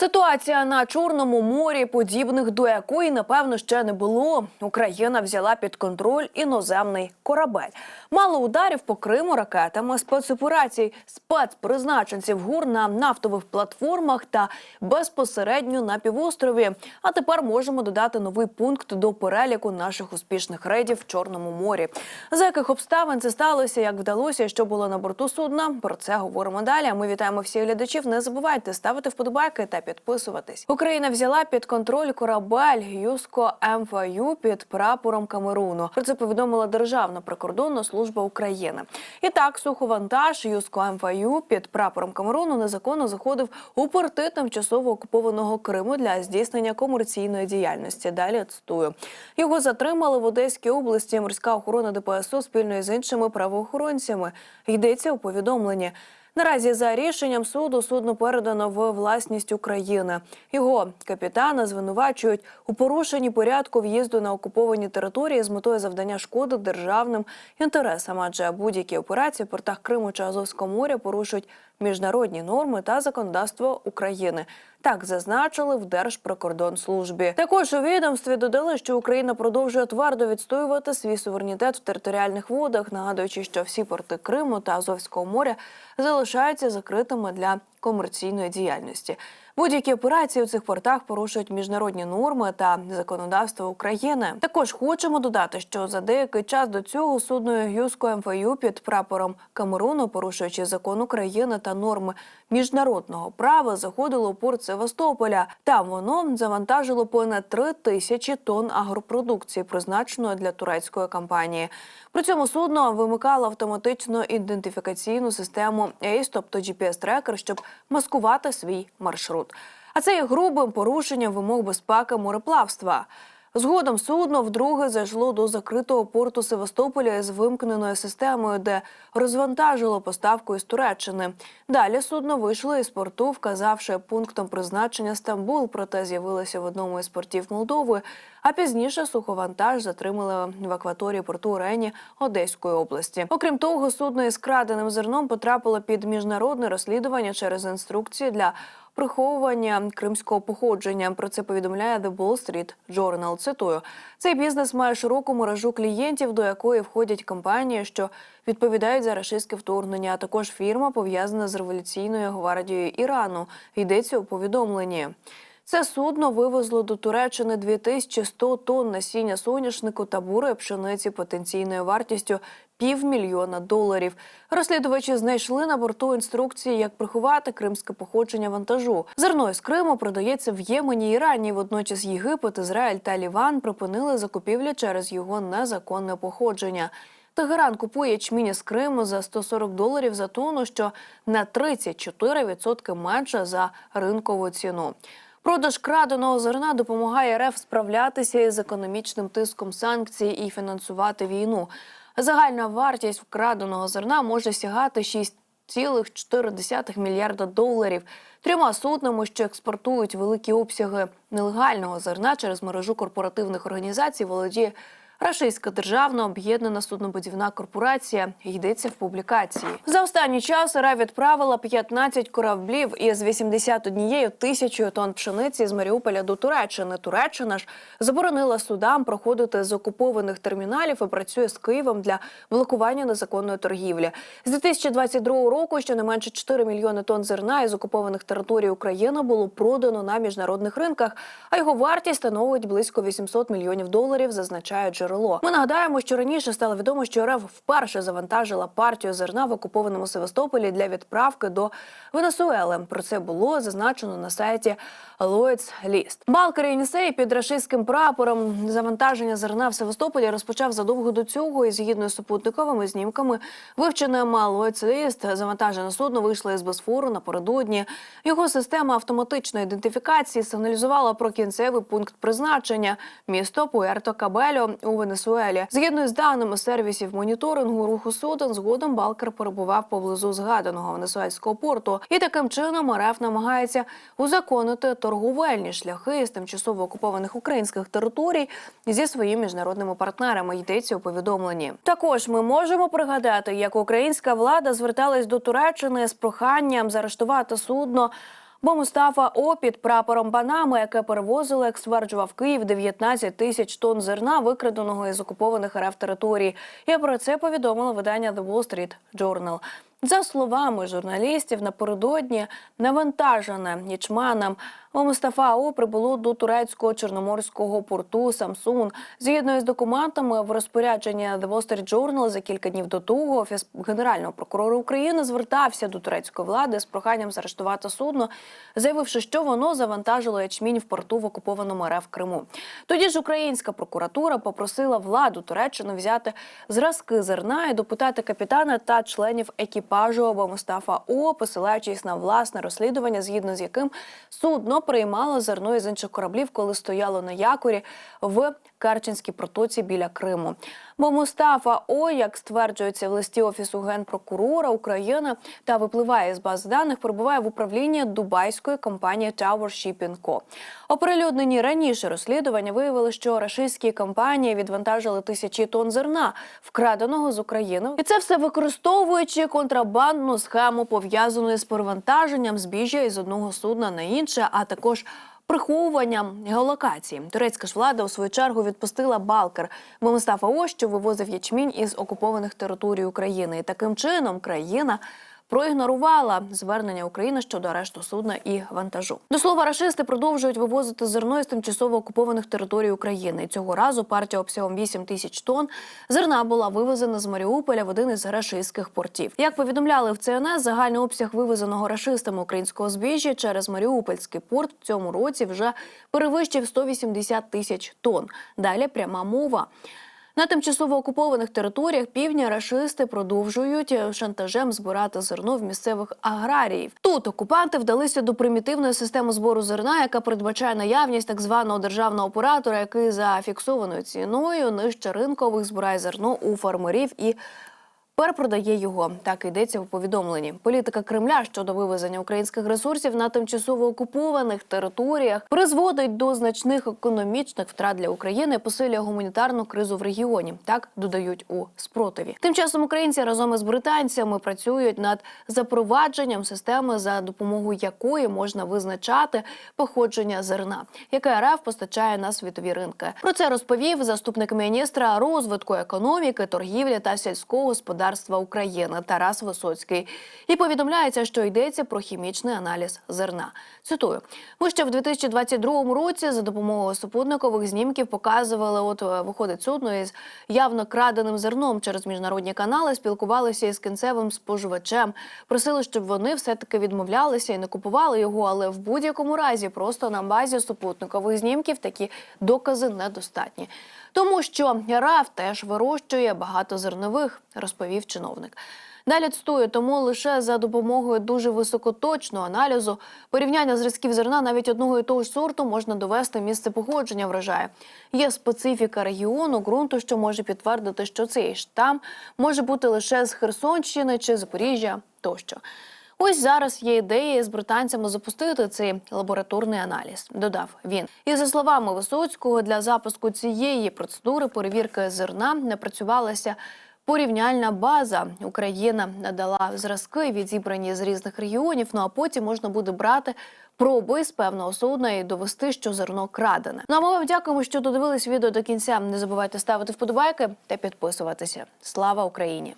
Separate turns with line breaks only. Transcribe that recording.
Ситуація на Чорному морі, подібних до якої напевно ще не було. Україна взяла під контроль іноземний корабель. Мало ударів по Криму ракетами, спецоперацій, спецпризначенців гур на нафтових платформах та безпосередньо на півострові. А тепер можемо додати новий пункт до переліку наших успішних рейдів в Чорному морі. За яких обставин це сталося, як вдалося, що було на борту судна. Про це говоримо далі. Ми вітаємо всіх глядачів. Не забувайте ставити вподобайки та підписуватись. Україна взяла під контроль корабель Юско МФЮ під прапором Камеруну. Про це повідомила Державна прикордонна служба України. І так, суховантаж Юско МФЮ під прапором Камеруну незаконно заходив у порти тимчасово окупованого Криму для здійснення комерційної діяльності. Далі цитую. Його затримали в Одеській області. Морська охорона ДПСО спільно із іншими правоохоронцями. Йдеться у повідомленні. Наразі за рішенням суду судно передано в власність України. Його капітана звинувачують у порушенні порядку в'їзду на окуповані території з метою завдання шкоди державним інтересам, адже будь-які операції в портах Криму чи Азовського моря порушують міжнародні норми та законодавство України. Так зазначили в Держприкордонслужбі. Також у відомстві додали, що Україна продовжує твердо відстоювати свій суверенітет в територіальних водах, нагадуючи, що всі порти Криму та Азовського моря залишаються закритими для комерційної діяльності. Будь-які операції у цих портах порушують міжнародні норми та законодавство України. Також хочемо додати, що за деякий час до цього судно Юско МФЮ під прапором Камеруну, порушуючи закон України та норми міжнародного права, заходило у порт Севастополя. Там воно завантажило понад 3 тисячі тонн агропродукції, призначеної для турецької компанії. При цьому судно вимикало автоматичну ідентифікаційну систему ACE, тобто GPS-трекер, щоб маскувати свій маршрут. А це є грубим порушенням вимог безпеки мореплавства. Згодом судно вдруге зайшло до закритого порту Севастополя з вимкненою системою, де розвантажило поставку із Туреччини. Далі судно вийшло із порту, вказавши пунктом призначення Стамбул, проте з'явилося в одному із портів Молдови. А пізніше суховантаж затримали в акваторії порту Рені Одеської області. Окрім того, судно із краденим зерном потрапило під міжнародне розслідування через інструкції для приховування кримського походження. Про це повідомляє The Wall Street Journal. Цитую: цей бізнес має широку мережу клієнтів, до якої входять компанії, що відповідають за рашистське вторгнення, а також фірма пов'язана з революційною гвардією Ірану. Йдеться у повідомленні. Це судно вивезло до Туреччини 2100 тонн насіння соняшнику та бурої пшениці потенційною вартістю півмільйона доларів. Розслідувачі знайшли на борту інструкції, як приховати кримське походження вантажу. Зерно з Криму продається в Ємені, Ірані. Водночас Єгипет, Ізраїль та Ліван припинили закупівлі через його незаконне походження. Тегеран купує ячмінь з Криму за 140 доларів за тонну, що на 34% менше за ринкову ціну. Продаж краденого зерна допомагає РФ справлятися із економічним тиском санкцій і фінансувати війну. Загальна вартість вкраденого зерна може сягати 6,4 мільярда доларів. Трьома суднами, що експортують великі обсяги нелегального зерна через мережу корпоративних організацій, володіє Рашистська державна об'єднана суднобудівна корпорація йдеться в публікації. За останній час РА відправила 15 кораблів із 81 тисячою тонн пшениці з Маріуполя до Туреччини. Туреччина ж заборонила судам проходити з окупованих терміналів і працює з Києвом для блокування незаконної торгівлі. З 2022 року щонайменше 4 мільйони тонн зерна із окупованих територій України було продано на міжнародних ринках, а його вартість становить близько 800 мільйонів доларів, зазначають джерело. Ми нагадаємо, що раніше стало відомо, що РФ вперше завантажила партію зерна в окупованому Севастополі для відправки до Венесуели. Про це було зазначено на сайті Lloyds List. Балкер Єнісей під рашистським прапором завантаження зерна в Севастополі розпочав задовго до цього і згідно з супутниковими знімками, вивченим Lloyds List, завантажене судно вийшло із Босфору напередодні. Його система автоматичної ідентифікації сигналізувала про кінцевий пункт призначення місто Пуерто Кабельо у Венесуелі. Згідно з даними сервісів моніторингу руху суден, згодом Балкер перебував поблизу згаданого венесуельського порту, і таким чином РФ намагається узаконити торговельні шляхи з тимчасово окупованих українських територій зі своїми міжнародними партнерами. Йдеться у повідомленні. Також ми можемо пригадати, як українська влада зверталась до Туреччини з проханням заарештувати судно. Бо Мустафа О під прапором Панами, яке перевозило, як стверджував Київ, 19 тисяч тонн зерна, викраденого із окупованих РФ територій. І про це повідомило видання The Wall Street Journal. За словами журналістів, напередодні навантажене нічманом Мустафа О прибуло до турецького чорноморського порту Самсун. Згідно із документами в розпорядженні The Wall Street Journal за кілька днів до того офіс генерального прокурора України звертався до турецької влади з проханням заарештувати судно, заявивши, що воно завантажило ячмінь в порту в окупованому РФ Криму. Тоді ж українська прокуратура попросила владу Туреччини взяти зразки зерна і допитати капітана та членів екіпажу Аба Мустафа О, посилаючись на власне розслідування, згідно з яким судно приймало зерно із інших кораблів, коли стояло на якорі в Керченській протоці біля Криму. Бо Мустафа О, як стверджується в листі офісу генпрокурора України та випливає з баз даних, перебуває в управлінні дубайської компанії Tower Shipping Co. Оприлюднені раніше розслідування виявили, що рашистські компанії відвантажили тисячі тонн зерна, вкраденого з України, і це все використовуючи контрабандну схему, пов'язану з перевантаженням збіжжя із одного судна на інше, а також приховуванням геолокації. Турецька ж влада у свою чергу відпустила Балкер, Мустафа О, що вивозив ячмінь із окупованих територій України. І таким чином країна. Проігнорувала звернення України щодо арешту судна і вантажу. До слова, рашисти продовжують вивозити зерно із тимчасово окупованих територій України. Цього разу партія обсягом 8 тисяч тонн зерна була вивезена з Маріуполя в один із рашистських портів. Як повідомляли в ЦНС, загальний обсяг вивезеного рашистами українського збіжжя через Маріупольський порт в цьому році вже перевищив 180 тисяч тонн. Далі пряма мова. На тимчасово окупованих територіях півдня рашисти продовжують шантажем збирати зерно в місцевих аграріїв. Тут окупанти вдалися до примітивної системи збору зерна, яка передбачає наявність так званого державного оператора, який за фіксованою ціною нижче ринкових збирає зерно у фермерів і перепродає його. Так йдеться у повідомленні. Політика Кремля щодо вивезення українських ресурсів на тимчасово окупованих територіях призводить до значних економічних втрат для України, посилює гуманітарну кризу в регіоні. Так додають у спротиві. Тим часом українці разом із британцями працюють над запровадженням системи, за допомогою якої можна визначати походження зерна, яке РФ постачає на світові ринки. Про це розповів заступник міністра розвитку економіки, торгівлі та сільського господарства України Тарас Висоцький. І повідомляється, що йдеться про хімічний аналіз зерна. Цитую: ми ще в 2022 році за допомогою супутникових знімків показували, от е, виходить судно із явно краденим зерном через міжнародні канали, спілкувалися із кінцевим споживачем, просили, щоб вони все таки відмовлялися і не купували його. Але в будь-якому разі просто на базі супутникових знімків такі докази недостатні. Тому що РАФ теж вирощує багато зернових, розповів чиновник. Далі цитую, тому лише за допомогою дуже високоточного аналізу порівняння зразків зерна навіть одного і того ж сорту можна довести місце походження врожаю. Є специфіка регіону ґрунту, що може підтвердити, що цей штам може бути лише з Херсонщини чи Запоріжжя тощо. Ось зараз є ідея з британцями запустити цей лабораторний аналіз. Додав він. І за словами Висоцького, для запуску цієї процедури перевірки зерна не працювалася. Порівняльна база Україна надала зразки, відібрані з різних регіонів. Ну а потім можна буде брати проби з певного судна і довести, що зерно крадене. Ну а ми вам дякуємо, що додивились відео до кінця. Не забувайте ставити вподобайки та підписуватися. Слава Україні!